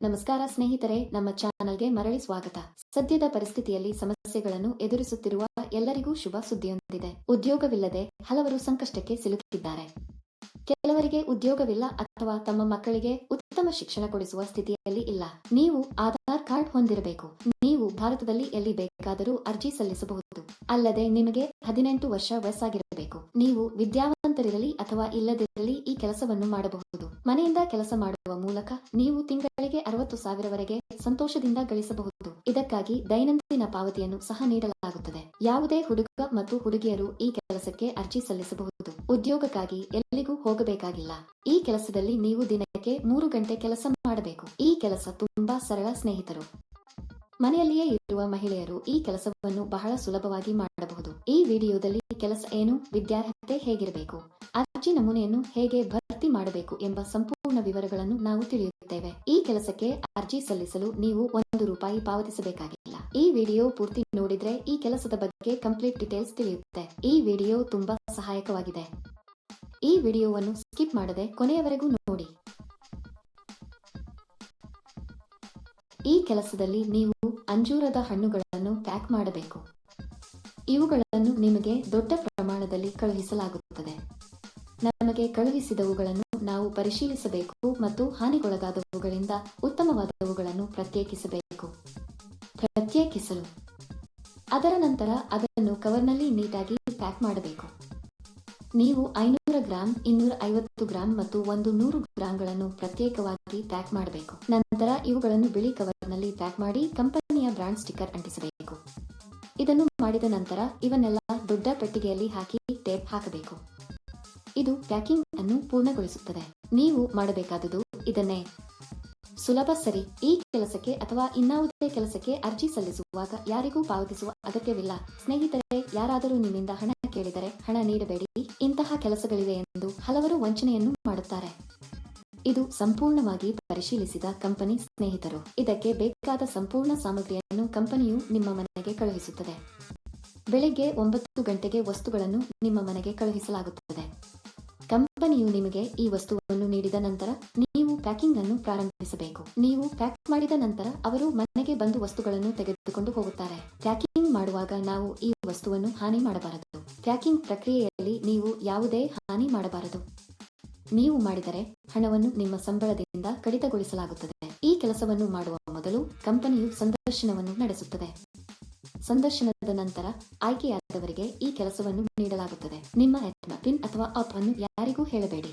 ನಮಸ್ಕಾರ ಸ್ನೇಹಿತರೆ, ನಮ್ಮ ಚಾನಲ್ಗೆ ಮರಳಿ ಸ್ವಾಗತ. ಸದ್ಯದ ಪರಿಸ್ಥಿತಿಯಲ್ಲಿ ಸಮಸ್ಯೆಗಳನ್ನು ಎದುರಿಸುತ್ತಿರುವ ಎಲ್ಲರಿಗೂ ಶುಭ ಸುದ್ದಿಯೊಂದಿದೆ. ಉದ್ಯೋಗವಿಲ್ಲದೆ ಹಲವರು ಸಂಕಷ್ಟಕ್ಕೆ ಸಿಲುಕಿದ್ದಾರೆ. ಕೆಲವರಿಗೆ ಉದ್ಯೋಗವಿಲ್ಲ ಅಥವಾ ತಮ್ಮ ಮಕ್ಕಳಿಗೆ ಉತ್ತಮ ಶಿಕ್ಷಣ ಕೊಡಿಸುವ ಸ್ಥಿತಿಯಲ್ಲಿ ಇಲ್ಲ. ನೀವು ಆಧಾರ್ ಕಾರ್ಡ್ ಹೊಂದಿರಬೇಕು. ನೀವು ಭಾರತದಲ್ಲಿ ಎಲ್ಲಿ ಬೇಕಾದರೂ ಅರ್ಜಿ ಸಲ್ಲಿಸಬಹುದು. ಅಲ್ಲದೆ ನಿಮಗೆ ಹದಿನೆಂಟು ವರ್ಷ ವಯಸ್ಸಾಗಿರಬೇಕು. ನೀವು ವಿದ್ಯಾವಂತರಿರಲಿ ಅಥವಾ ಇಲ್ಲದಿರಲಿ ಈ ಕೆಲಸವನ್ನು ಮಾಡಬಹುದು. ಮನೆಯಿಂದ ಕೆಲಸ ಮಾಡುವ ಮೂಲಕ ನೀವು ತಿಂಗಳಿಗೆ ಅರವತ್ತು ಸಾವಿರವರೆಗೆ ಸಂತೋಷದಿಂದ ಗಳಿಸಬಹುದು. ಇದಕ್ಕಾಗಿ ದೈನಂದಿನ ಪಾವತಿಯನ್ನು ಸಹ ನೀಡಲಾಗುತ್ತದೆ. ಯಾವುದೇ ಹುಡುಗ ಮತ್ತು ಹುಡುಗಿಯರು ಈ ಕೆಲಸಕ್ಕೆ ಅರ್ಜಿ ಸಲ್ಲಿಸಬಹುದು. ಉದ್ಯೋಗಕ್ಕಾಗಿ ಎಲ್ಲಿಗೂ ಹೋಗಬೇಕಾಗಿಲ್ಲ. ಈ ಕೆಲಸದಲ್ಲಿ ನೀವು ದಿನಕ್ಕೆ ಮೂರು ಗಂಟೆ ಕೆಲಸ ಮಾಡಬೇಕು. ಈ ಕೆಲಸ ತುಂಬಾ ಸರಳ ಸ್ನೇಹಿತರು. ಮನೆಯಲ್ಲಿಯೇ ಇರುವ ಮಹಿಳೆಯರು ಈ ಕೆಲಸವನ್ನು ಬಹಳ ಸುಲಭವಾಗಿ ಮಾಡಬಹುದು. ಈ ವಿಡಿಯೋದಲ್ಲಿ ಕೆಲಸ ಏನು, ವಿದ್ಯಾರ್ಹತೆ ಹೇಗಿರಬೇಕು, ಅರ್ಜಿ ನಮೂನೆಯನ್ನು ಹೇಗೆ ಭರ್ತಿ ಮಾಡಬೇಕು ಎಂಬ ಸಂಪೂರ್ಣ ವಿವರಗಳನ್ನು ನಾವು ತಿಳಿಯುತ್ತೇವೆ. ಈ ಕೆಲಸಕ್ಕೆ ಅರ್ಜಿ ಸಲ್ಲಿಸಲು ನೀವು ಒಂದು ರೂಪಾಯಿ ಪಾವತಿಸಬೇಕಾಗಿಲ್ಲ. ಈ ವಿಡಿಯೋ ಪೂರ್ತಿ ನೋಡಿದ್ರೆ ಈ ಕೆಲಸದ ಬಗ್ಗೆ ಕಂಪ್ಲೀಟ್ ಡೀಟೇಲ್ಸ್ ತಿಳಿಯುತ್ತೆ. ಈ ವಿಡಿಯೋ ತುಂಬಾ ಸಹಾಯಕವಾಗಿದೆ. ಈ ವಿಡಿಯೋವನ್ನು ಸ್ಕಿಪ್ ಮಾಡದೆ ಕೊನೆಯವರೆಗೂ ನೋಡಿ. ಈ ಕೆಲಸದಲ್ಲಿ ನೀವು ಅಂಜೂರದ ಹಣ್ಣುಗಳನ್ನು ಪ್ಯಾಕ್ ಮಾಡಬೇಕು. ಇವುಗಳನ್ನು ನಿಮಗೆ ದೊಡ್ಡ ಪ್ರಮಾಣದಲ್ಲಿ ಕಳುಹಿಸಲಾಗುತ್ತದೆ. ನಮಗೆ ಕಳುಹಿಸಿದವುಗಳನ್ನು ನಾವು ಪರಿಶೀಲಿಸಬೇಕು ಮತ್ತು ಹಾನಿಗೊಳಗಾದವುಗಳಿಂದ ಉತ್ತಮವಾದವುಗಳನ್ನು ಪ್ರತ್ಯೇಕಿಸಬೇಕು. ಪ್ರತ್ಯೇಕಿಸಲು. ಅದರ ನಂತರ ಅದನ್ನು ಕವರ್ನಲ್ಲಿ ನೀಟಾಗಿ ಪ್ಯಾಕ್ ಮಾಡಬೇಕು. ನೀವು ಐನೂರ ಗ್ರಾಂ ಇನ್ನೂರ ಐವತ್ತು ಗ್ರಾಂ ಮತ್ತು ಒಂದು ನೂರು ಗ್ರಾಂಗಳನ್ನು ಪ್ರತ್ಯೇಕವಾಗಿ ಪ್ಯಾಕ್ ಮಾಡಬೇಕು. ನಂತರ ಇವುಗಳನ್ನು ಬಿಳಿ ಕವರ್ನಲ್ಲಿ ಪ್ಯಾಕ್ ಮಾಡಿ ಕಂಪನಿಯ ಬ್ರಾಂಡ್ ಸ್ಟಿಕ್ಕರ್ ಅಂಟಿಸಬೇಕು. ಇದನ್ನು ಮಾಡಿದ ನಂತರ ಇವನ್ನೆಲ್ಲ ದೊಡ್ಡ ಪೆಟ್ಟಿಗೆಯಲ್ಲಿ ಹಾಕಿ ಟೇಪ್ ಹಾಕಬೇಕು. ಇದು ಪ್ಯಾಕಿಂಗ್ ಅನ್ನು ಪೂರ್ಣಗೊಳಿಸುತ್ತದೆ. ನೀವು ಮಾಡಬೇಕಾದದು ಇದನ್ನೇ. ಸುಲಭ ಸರಿ. ಈ ಕೆಲಸಕ್ಕೆ ಅಥವಾ ಇನ್ನಾವುದೇ ಕೆಲಸಕ್ಕೆ ಅರ್ಜಿ ಸಲ್ಲಿಸುವಾಗ ಯಾರಿಗೂ ಪಾವತಿಸುವ ಅಗತ್ಯವಿಲ್ಲ. ಸ್ನೇಹಿತರೆ, ಯಾರಾದರೂ ನಿಮ್ಮಿಂದ ಹಣ ಕೇಳಿದರೆ ಹಣ ನೀಡಬೇಡಿ. ಇಂತಹ ಕೆಲಸಗಳಿವೆ ಎಂದು ಹಲವರು ವಂಚನೆಯನ್ನು ಮಾಡುತ್ತಾರೆ. ಇದು ಸಂಪೂರ್ಣವಾಗಿ ಪರಿಶೀಲಿಸಿದ ಕಂಪನಿ ಸ್ನೇಹಿತರು. ಇದಕ್ಕೆ ಬೇಕಾದ ಸಂಪೂರ್ಣ ಸಾಮಗ್ರಿಯನ್ನು ಕಂಪನಿಯು ನಿಮ್ಮ ಮನೆಗೆ ಕಳುಹಿಸುತ್ತದೆ. ಬೆಳಿಗ್ಗೆ ಒಂಬತ್ತು ಗಂಟೆಗೆ ವಸ್ತುಗಳನ್ನು ನಿಮ್ಮ ಮನೆಗೆ ಕಳುಹಿಸಲಾಗುತ್ತದೆ. ಕಂಪನಿಯು ನಿಮಗೆ ಈ ವಸ್ತುವನ್ನು ನೀಡಿದ ನಂತರ ನೀವು ಪ್ಯಾಕಿಂಗ್ ಅನ್ನು ಪ್ರಾರಂಭಿಸಬೇಕು. ನೀವು ಪ್ಯಾಕ್ ಮಾಡಿದ ನಂತರ ಅವರು ಮನೆಗೆ ಬಂದು ವಸ್ತುಗಳನ್ನು ತೆಗೆದುಕೊಂಡು ಹೋಗುತ್ತಾರೆ. ಪ್ಯಾಕಿಂಗ್ ಮಾಡುವಾಗ ನಾವು ಈ ವಸ್ತುವನ್ನು ಹಾನಿ ಮಾಡಬಾರದು. ಪ್ಯಾಕಿಂಗ್ ಪ್ರಕ್ರಿಯೆಯಲ್ಲಿ ನೀವು ಯಾವುದೇ ಹಾನಿ ಮಾಡಬಾರದು. ನೀವು ಮಾಡಿದರೆ ಹಣವನ್ನು ನಿಮ್ಮ ಸಂಬಳದಿಂದ ಕಡಿತಗೊಳಿಸಲಾಗುತ್ತದೆ. ಈ ಕೆಲಸವನ್ನು ಮಾಡುವ ಮೊದಲು ಕಂಪನಿಯು ಸಂದರ್ಶನವನ್ನು ನಡೆಸುತ್ತದೆ. ಸಂದರ್ಶನದ ನಂತರ ಆಯ್ಕೆಯಾದವರಿಗೆ ಈ ಕೆಲಸವನ್ನು ನೀಡಲಾಗುತ್ತದೆ. ನಿಮ್ಮ ಎತ್ಮ ಪಿನ್ ಅಥವಾ ಅಪ್ ಅನ್ನು ಯಾರಿಗೂ ಹೇಳಬೇಡಿ.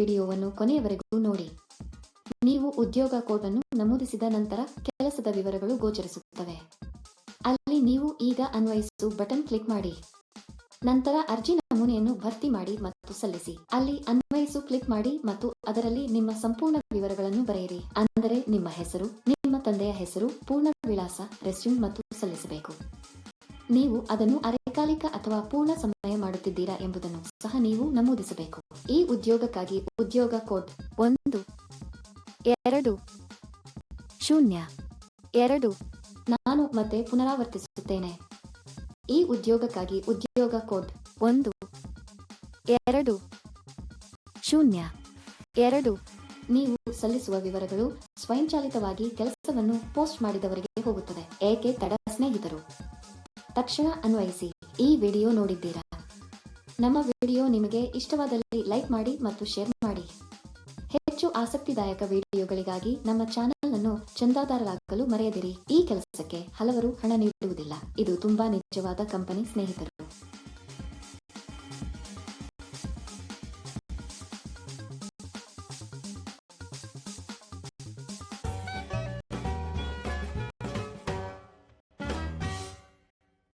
ವಿಡಿಯೋವನ್ನು ಕೊನೆಯವರೆಗೂ ನೋಡಿ. ನೀವು ಉದ್ಯೋಗ ಕೋಡ್ ಅನ್ನು ನಮೂದಿಸಿದ ನಂತರ ಕೆಲಸದ ವಿವರಗಳು ಗೋಚರಿಸುತ್ತವೆ. ಅಲ್ಲಿ ನೀವು ಈಗ ಅನ್ವಯಿಸು ಬಟನ್ ಕ್ಲಿಕ್ ಮಾಡಿ. ನಂತರ ಅರ್ಜಿ ನಮೂನೆಯನ್ನು ಭರ್ತಿ ಮಾಡಿ ಮತ್ತು ಸಲ್ಲಿಸಿ. ಅಲ್ಲಿ ಅನ್ವಯಿಸು ಕ್ಲಿಕ್ ಮಾಡಿ ಮತ್ತು ಅದರಲ್ಲಿ ನಿಮ್ಮ ಸಂಪೂರ್ಣ ವಿವರಗಳನ್ನು ಬರೆಯಿರಿ. ಅಂದರೆ ನಿಮ್ಮ ಹೆಸರು, ನಿಮ್ಮ ತಂದೆಯ ಹೆಸರು, ಪೂರ್ಣ ವಿಳಾಸ, ರೆಸ್ಯೂಮ್ ಮತ್ತು ಸಲ್ಲಿಸಬೇಕು. ನೀವು ಅದನ್ನು ಅರೆಕಾಲಿಕ ಅಥವಾ ಪೂರ್ಣ ಸಮಯ ಮಾಡುತ್ತಿದ್ದೀರಾ ಎಂಬುದನ್ನು ಸಹ ನೀವು ನಮೂದಿಸಬೇಕು. ಈ ಉದ್ಯೋಗಕ್ಕಾಗಿ ಉದ್ಯೋಗ ಕೋಡ್ ಒಂದು, ಎರಡು, ಶೂನ್ಯ, ಎರಡು, ನಾನು ಮತ್ತೆ ಪುನರಾವರ್ತಿಸುತ್ತೇನೆ. ಈ ಉದ್ಯೋಗಕ್ಕಾಗಿ ಉದ್ಯೋಗ ಕೋಡ್ ಒಂದು, ಎರಡು, ಶೂನ್ಯ, ಎರಡು, ನೀವು ಸಲ್ಲಿಸುವ ವಿವರಗಳು ಸ್ವಯಂಚಾಲಿತವಾಗಿ ಕೆಲಸವನ್ನು ಪೋಸ್ಟ್ ಮಾಡಿದವರಿಗೆ ಹೋಗುತ್ತದೆ. ಏಕೆ ತಡ ಸ್ನೇಹಿತರು? ತಕ್ಷಣ ಅನ್ವಯಿಸಿ. ಈ ವಿಡಿಯೋ ನೋಡಿದ್ದೀರಾ? ನಮ್ಮ ವಿಡಿಯೋ ನಿಮಗೆ ಇಷ್ಟವಾದಲ್ಲಿ ಲೈಕ್ ಮಾಡಿ ಮತ್ತು ಶೇರ್ ಮಾಡಿ. ಹೆಚ್ಚು ಆಸಕ್ತಿದಾಯಕ ವಿಡಿಯೋಗಳಿಗಾಗಿ ನಮ್ಮ ಚಾನೆಲ್ ಅನ್ನು ಚಂದಾದಾರರಾಗಲು ಮರೆಯದಿರಿ. ಈ ಕೆಲಸಕ್ಕೆ ಹಲವರು ಹಣ ನೀಡುವುದಿಲ್ಲ. ಇದು ತುಂಬಾ ನಿಜವಾದ ಕಂಪನಿ ಸ್ನೇಹಿತರು.